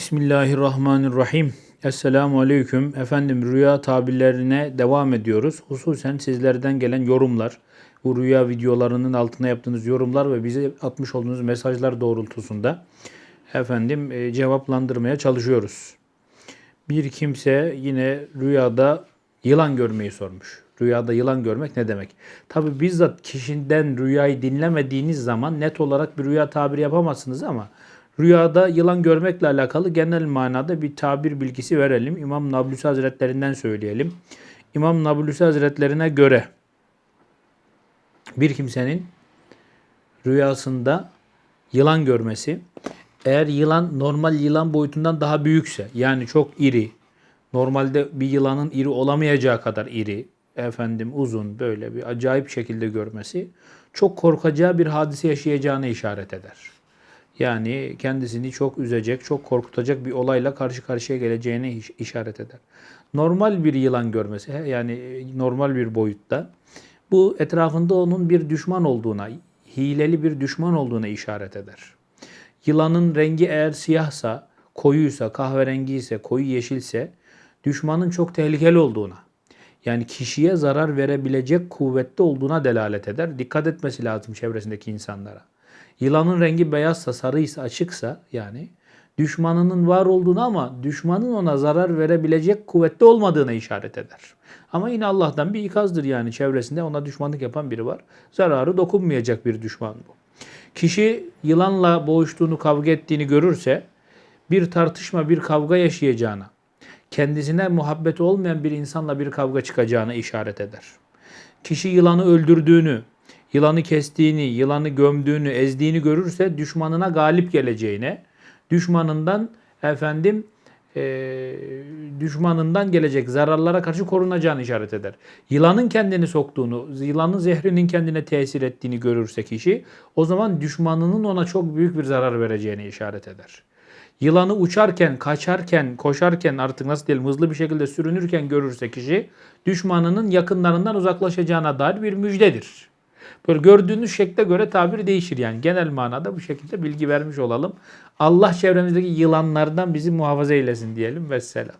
Bismillahirrahmanirrahim. Esselamu Aleyküm. Efendim rüya tabirlerine devam ediyoruz. Hususen sizlerden gelen yorumlar, bu rüya videolarının altına yaptığınız yorumlar ve bize atmış olduğunuz mesajlar doğrultusunda efendim e, cevaplandırmaya çalışıyoruz. Bir kimse yine rüyada yılan görmeyi sormuş. Rüyada yılan görmek ne demek? Tabi bizzat kişiden rüyayı dinlemediğiniz zaman net olarak bir rüya tabiri yapamazsınız ama rüyada yılan görmekle alakalı genel manada bir tabir bilgisi verelim. İmam Nablusi Hazretlerinden söyleyelim. İmam Nablusi Hazretlerine göre bir kimsenin rüyasında yılan görmesi eğer yılan normal yılan boyutundan daha büyükse yani çok iri normalde bir yılanın iri olamayacağı kadar iri efendim uzun böyle bir acayip şekilde görmesi çok korkacağı bir hadise yaşayacağını işaret eder. Yani kendisini çok üzecek, çok korkutacak bir olayla karşı karşıya geleceğine iş- işaret eder. Normal bir yılan görmesi yani normal bir boyutta bu etrafında onun bir düşman olduğuna, hileli bir düşman olduğuna işaret eder. Yılanın rengi eğer siyahsa, koyuysa, kahverengi ise, koyu yeşilse düşmanın çok tehlikeli olduğuna, yani kişiye zarar verebilecek kuvvette olduğuna delalet eder. Dikkat etmesi lazım çevresindeki insanlara. Yılanın rengi beyazsa, sarıysa, açıksa yani düşmanının var olduğunu ama düşmanın ona zarar verebilecek kuvvette olmadığına işaret eder. Ama yine Allah'tan bir ikazdır yani çevresinde ona düşmanlık yapan biri var. Zararı dokunmayacak bir düşman bu. Kişi yılanla boğuştuğunu, kavga ettiğini görürse bir tartışma, bir kavga yaşayacağına, kendisine muhabbeti olmayan bir insanla bir kavga çıkacağına işaret eder. Kişi yılanı öldürdüğünü, yılanı kestiğini, yılanı gömdüğünü, ezdiğini görürse düşmanına galip geleceğine, düşmanından efendim eee, düşmanından gelecek zararlara karşı korunacağını işaret eder. Yılanın kendini soktuğunu, yılanın zehrinin kendine tesir ettiğini görürse kişi, o zaman düşmanının ona çok büyük bir zarar vereceğini işaret eder. Yılanı uçarken, kaçarken, koşarken artık nasıl diyelim hızlı bir şekilde sürünürken görürse kişi düşmanının yakınlarından uzaklaşacağına dair bir müjdedir. Böyle gördüğünüz şekle göre tabir değişir yani. Genel manada bu şekilde bilgi vermiş olalım. Allah çevremizdeki yılanlardan bizi muhafaza eylesin diyelim. Vesselam.